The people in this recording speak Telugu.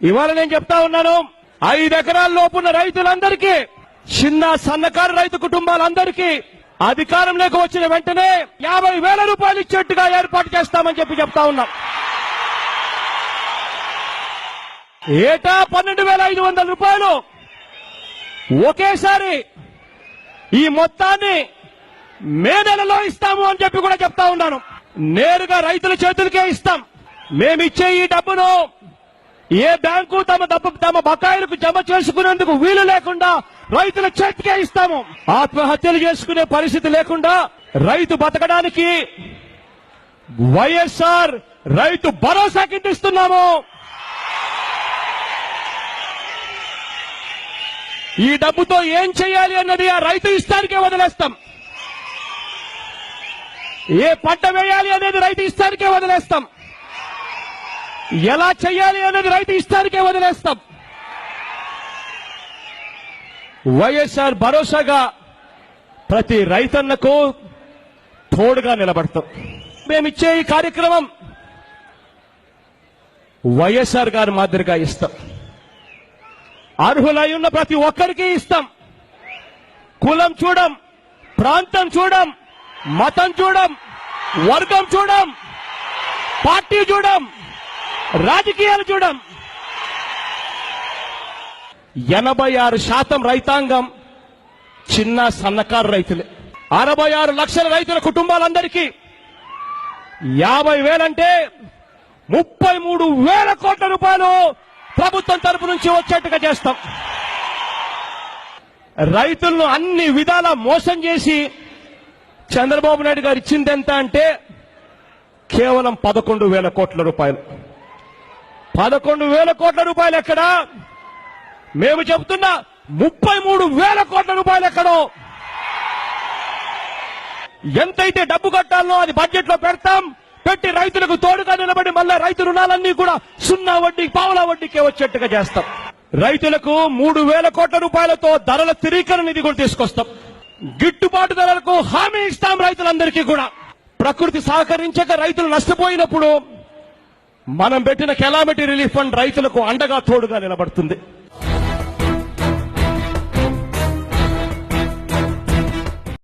ఇవాళ నేను చెప్తా ఉన్నాను ఐదు ఎకరాల లోపున్న రైతులందరికీ చిన్న సన్నకారు రైతు కుటుంబాలందరికీ అధికారంలోకి వచ్చిన వెంటనే యాభై వేల రూపాయలు ఇచ్చేట్టుగా ఏర్పాటు చేస్తామని చెప్పి చెప్తా ఉన్నాం. ఏటా పన్నెండు వేల ఐదు వందల రూపాయలు ఒకేసారి ఈ మొత్తాన్ని మే నెలలో ఇస్తాము అని చెప్పి కూడా చెప్తా ఉన్నాను. నేరుగా రైతుల చేతులకే ఇస్తాం. మేమిచ్చే ఈ డబ్బును ఏ బ్యాంకు తమ డబ్బు తమ బకాయిలకు జమ చేసుకునేందుకు వీలు లేకుండా రైతుల చేతికే ఇస్తాము. ఆత్మహత్యలు చేసుకునే పరిస్థితి లేకుండా రైతు బతకడానికి వైఎస్ఆర్ రైతు భరోసా కింద ఇస్తున్నాము. ఈ డబ్బుతో ఏం చేయాలి అన్నది ఆ రైతు ఇష్టానికే వదిలేస్తాం. ఏ పంట వేయాలి అనేది ఎలా చేయాలి అనేది రైతు ఇష్టానికే వదిలేస్తాం. వైఎస్ఆర్ భరోసాగా ప్రతి రైతన్నకు తోడుగా నిలబడతాం. మేమిచ్చే ఈ కార్యక్రమం వైఎస్ఆర్ గారి మాదిరిగా ఇస్తాం. అర్హులై ఉన్న ప్రతి ఒక్కరికి ఇస్తాం. కులం చూడం ప్రాంతం చూడం మతం చూడం వర్గం చూడం పార్టీ చూడం రాజకీయాలు చూడం. ఎనభై ఆరు శాతం రైతాంగం చిన్న సన్నకారు రైతులే. అరవై ఆరు లక్షల రైతుల కుటుంబాలందరికీ యాభై వేలంటే ముప్పై మూడు వేల కోట్ల రూపాయలు ప్రభుత్వం తరపు నుంచి వచ్చేట్టుగా చేస్తాం. రైతులను అన్ని విధాల మోసం చేసి చంద్రబాబు నాయుడు గారు ఇచ్చింది ఎంత అంటే కేవలం పదకొండు వేల కోట్ల రూపాయలు. పదకొండు వేల కోట్ల రూపాయలు ఎక్కడా? మేము చెబుతున్నా ముప్పై మూడు వేల కోట్ల రూపాయలు ఎక్కడో? ఎంతైతే డబ్బు కట్టాలనో అది బడ్జెట్లో పెడతాం. పెట్టి రైతులకు తోడుగా నిలబడి మళ్ళీ రైతు రుణాలన్నీ కూడా సున్నా వడ్డీ పావలా వడ్డీకే వచ్చేట్టుగా చేస్తాం. రైతులకు మూడు వేల కోట్ల రూపాయలతో ధరల స్థిరీకరణ నిధి కూడా తీసుకొస్తాం. గిట్టుబాటు ధరలకు హామీ ఇస్తాం రైతులందరికీ కూడా. ప్రకృతి సహకరించక రైతులు నష్టపోయినప్పుడు మనం పెట్టిన కెలామిటీ రిలీఫ్ ఫండ్ రైతులకు అండగా తోడుగా నిలబడుతుంది.